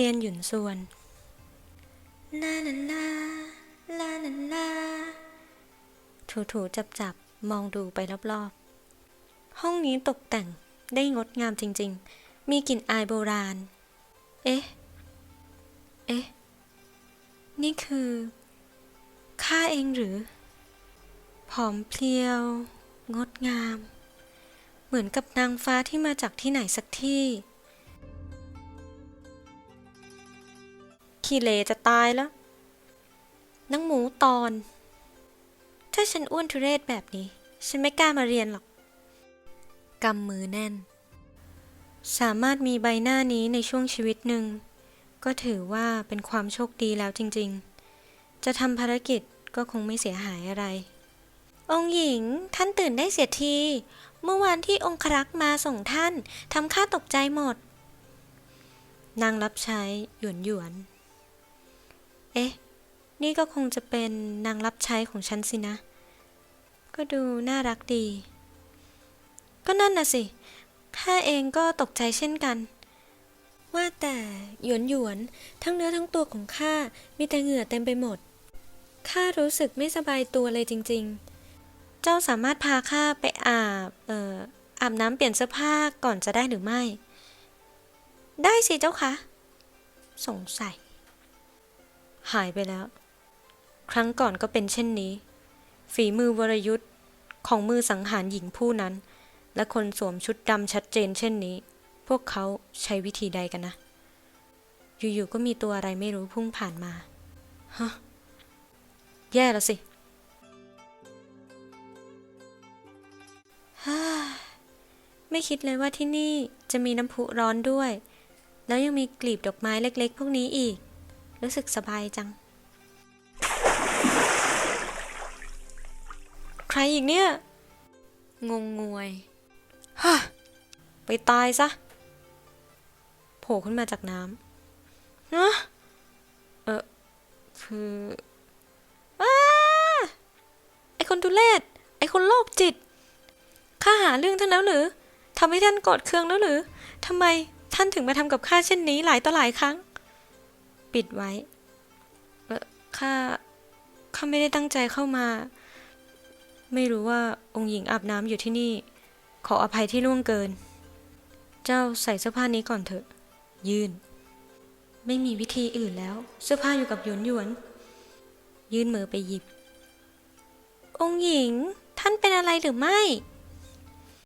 ซียนหยุนส่วนลาลาลาลาลาลาถูถูจับจับๆมองดูไปรอบๆ ห้องนี้ตกแต่งได้งดงามจริงๆ มีกลิ่นอายโบราณ เอ๊ะ เอ๊ะ นี่คือข้าเองหรือ ผอมเพรียว งดงาม เหมือนกับนางฟ้าที่มาจากที่ไหนสักที่ ขี้เลจะตายแล้วนังหมูตอน ถ้าฉันอ้วนทุเรศแบบนี้ ฉันไม่กล้ามาเรียนหรอก กำมือแน่น สามารถมีใบหน้านี้ในช่วงชีวิตหนึ่ง ก็ถือว่าเป็นความโชคดีแล้วจริงๆ จะทำภารกิจก็คงไม่เสียหายอะไร องค์หญิงท่านตื่นได้เสียที เมื่อวานที่องครักษ์มาส่งท่านทำข้าตกใจหมด นางรับใช้หยวนหยวน นี่ก็คงจะเป็นนางรับใช้ของฉันสินะ ก็ดูน่ารักดี ก็นั่นน่ะสิข้าเองก็ตกใจเช่นกัน ว่าแต่หยวนหยวนทั้งเนื้อทั้งตัวของข้ามีแต่เหงื่อเต็มไปหมด ข้ารู้สึกไม่สบายตัวเลยจริง ๆ เจ้าสามารถพาข้าไปอาบ เอ่อ อาบน้ำเปลี่ยนเสื้อผ้าก่อนจะได้หรือไม่ ได้สิเจ้าคะ สงสัย หายไปแล้ว ครั้งก่อนก็เป็นเช่นนี้ ฝีมือวรยุทธ์ของมือสังหารหญิงผู้นั้น และคนสวมชุดดำชัดเจนเช่นนี้ พวกเขาใช้วิธีใดกันนะ อยู่ๆก็มีตัวอะไรไม่รู้พุ่งผ่านมาฮะแย่แล้วสิฮ่าไม่คิดเลยว่าที่นี่จะมีน้ำพุร้อนด้วย แล้วยังมีกลีบดอกไม้เล็กๆ พวกนี้อีก รู้สึกสบายจัง รอีกเนี่ย งงงวยฮ่าไปตายซะ โผล่ขึ้นมาจากน้ำนะเออคืออ้าไอคนทุเลศไอคนโรคจิต ข้าหาเรื่องท่านแล้วหรือทำให้ท่านโกรธเคืองแล้วหรือทำไมท่านถึงมาทำกับข้าเช่นนี้หลายต่อหลายครั้ง ปิดไว้ เออข้าข้าไม่ได้ตั้งใจเข้ามา ไม่รู้ว่าองค์หญิงอาบน้ำอยู่ที่นี่ ขออภัยที่ล่วงเกิน เจ้าใส่เสื้อผ้านี้ก่อนเถอะ ยื่น ไม่มีวิธีอื่นแล้ว เสื้อผ้าอยู่กับหยวนหยวน ยื่นมือไปหยิบ องค์หญิง ท่านเป็นอะไรหรือไม่